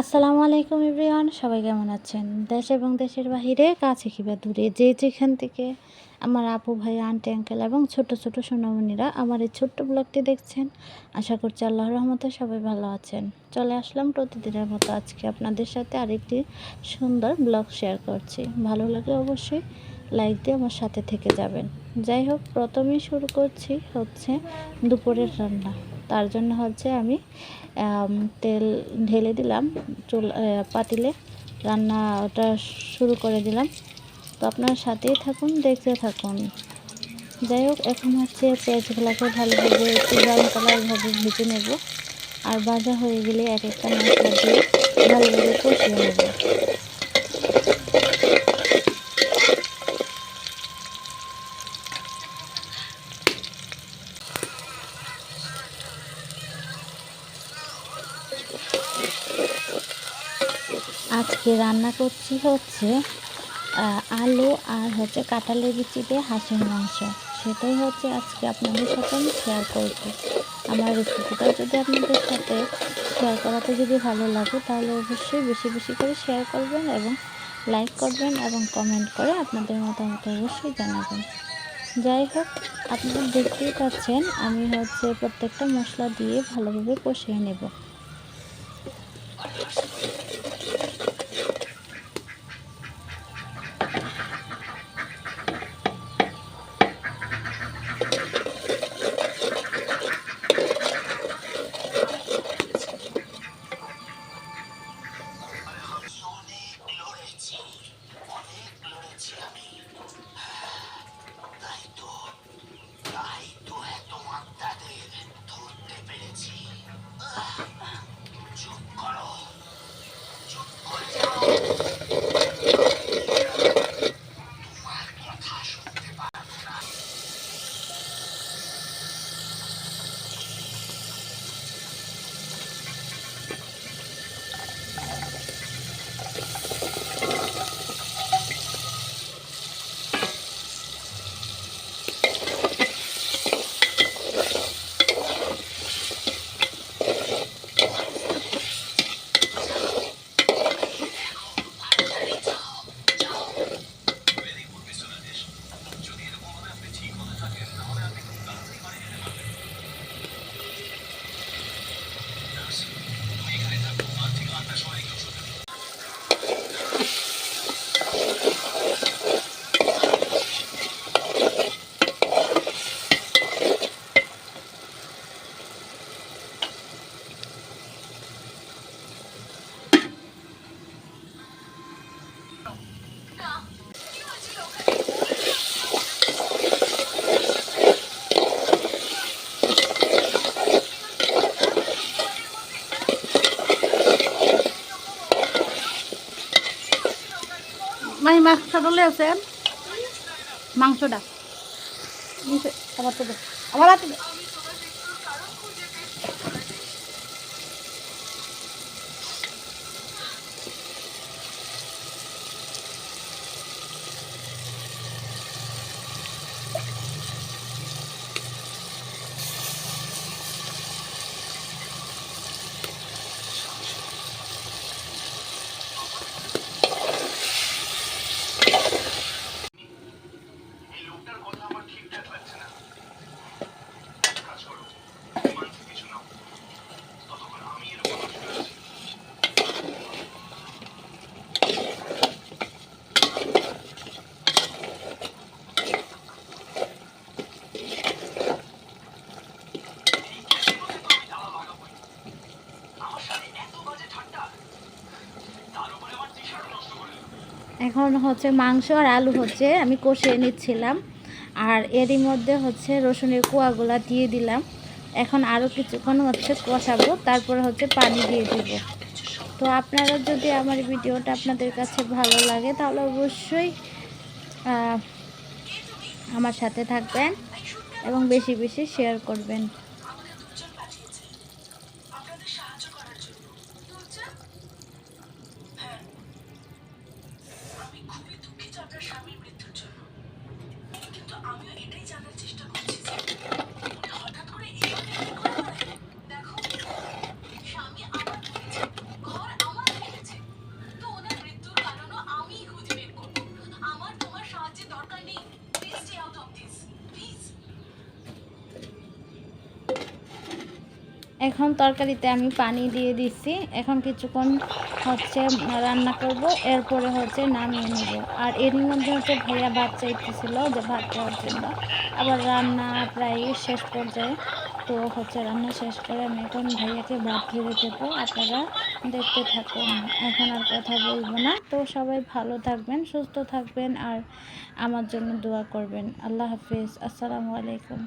আসসালামু আলাইকুম এভরিওয়ান, সবাই কেমন আছেন? দেশ এবং দেশের বাহিরে, কাছে কিবা দূরে, যে যেখান থেকে আমার আপু ভাই আন্টি আঙ্কেল এবং ছোট ছোট সোনামণিরা আমার এই ছোট্ট ব্লগটি দেখছেন, আশা করছি আল্লাহ রহমতে সবাই ভালো আছেন। চলে আসলাম প্রতিদিনের মতো আজকে আপনাদের সাথে আরেকটি সুন্দর ব্লগ শেয়ার করছি। ভালো লাগে অবশ্যই লাইক দিয়ে আমার সাথে থেকে যাবেন। যাই হোক, প্রথমেই শুরু করছি হচ্ছে দুপুরের রান্না। তার জন্য হচ্ছে আমি তেল ঢেলে দিলাম, চুল পাতিলে রান্না ওটা শুরু করে দিলাম। তো আপনার সাথেই থাকুন, দেখতে থাকুন। যাই হোক, এখন হচ্ছে পেঁয়াজগুলোকে ভালোভাবে একটু ব্রাউন কালারভাবে ভেজে নেব। আর ভাজা হয়ে গেলে এক একটা মশলা দিয়ে ভালোভাবে কষিয়ে নেব। আজকে রান্না করছি হচ্ছে আলু আর হচ্ছে কাঁঠালের বিচি দিয়ে হাঁসের মাংস। সেটাই হচ্ছে আজকে আপনাদের সাথে আমি শেয়ার করব। আমার রেসিপিটা যদি আপনাদের সাথে শেয়ার করাতে যদি ভালো লাগে, তাহলে অবশ্যই বেশি বেশি করে শেয়ার করবেন এবং লাইক করবেন এবং কমেন্ট করে আপনাদের মতামত অবশ্যই জানাবেন। যাই হোক, আপনারা দেখতেই পাচ্ছেন, আমি হচ্ছে প্রত্যেকটা মশলা দিয়ে ভালোভাবে কষিয়ে নেব। মাই মাছটা আছে। মাংসটা। আবার তো আবার হাতে দে। এই লোকটার কথা আমার ঠিকঠাক লাগছে না কাজ করো মানছি কিছু নাও ততক্ষণ আমি এর কথা শুনে আছি আমার সাথে এত বাজে ঠাট্টা তার উপরে আমার টি শার্ট নষ্ট করে দিল। এখন হচ্ছে মাংস আর আলু হচ্ছে, আমি কষিয়ে নিচ্ছিলাম। আর এরই মধ্যে হচ্ছে রসুনের কোয়াগুলা দিয়ে দিলাম। এখন আরও কিছুক্ষণ হচ্ছে কষাবো, তারপরে হচ্ছে পানি দিয়ে দিব। তো আপনারা যদি আমার ভিডিওটা আপনাদের কাছে ভালো লাগে, তাহলে অবশ্যই আমার সাথে থাকবেন এবং বেশি বেশি শেয়ার করবেন। এখন তরকারিতে আমি পানি দিয়ে দিচ্ছি এখন কিছুক্ষণ হচ্ছে রান্না করব, এরপরে হচ্ছে নামিয়ে নেব। আর এরই মধ্যে হচ্ছে ভাইয়া ভাত চাইতেছিল যে ভাত খাওয়ার জন্য। আবার রান্না প্রায় শেষ পর্যায়ে, তো হচ্ছে রান্না শেষ করে আমি এখন ভাইয়াকে ভাত ধরে দেবো। আপনারা দেখতে থাকুন, এখন আর কথা বলব না। তো সবাই ভালো থাকবেন, সুস্থ থাকবেন, আর আমার জন্য দোয়া করবেন। আল্লাহ হাফিজ, আসসালামু আলাইকুম।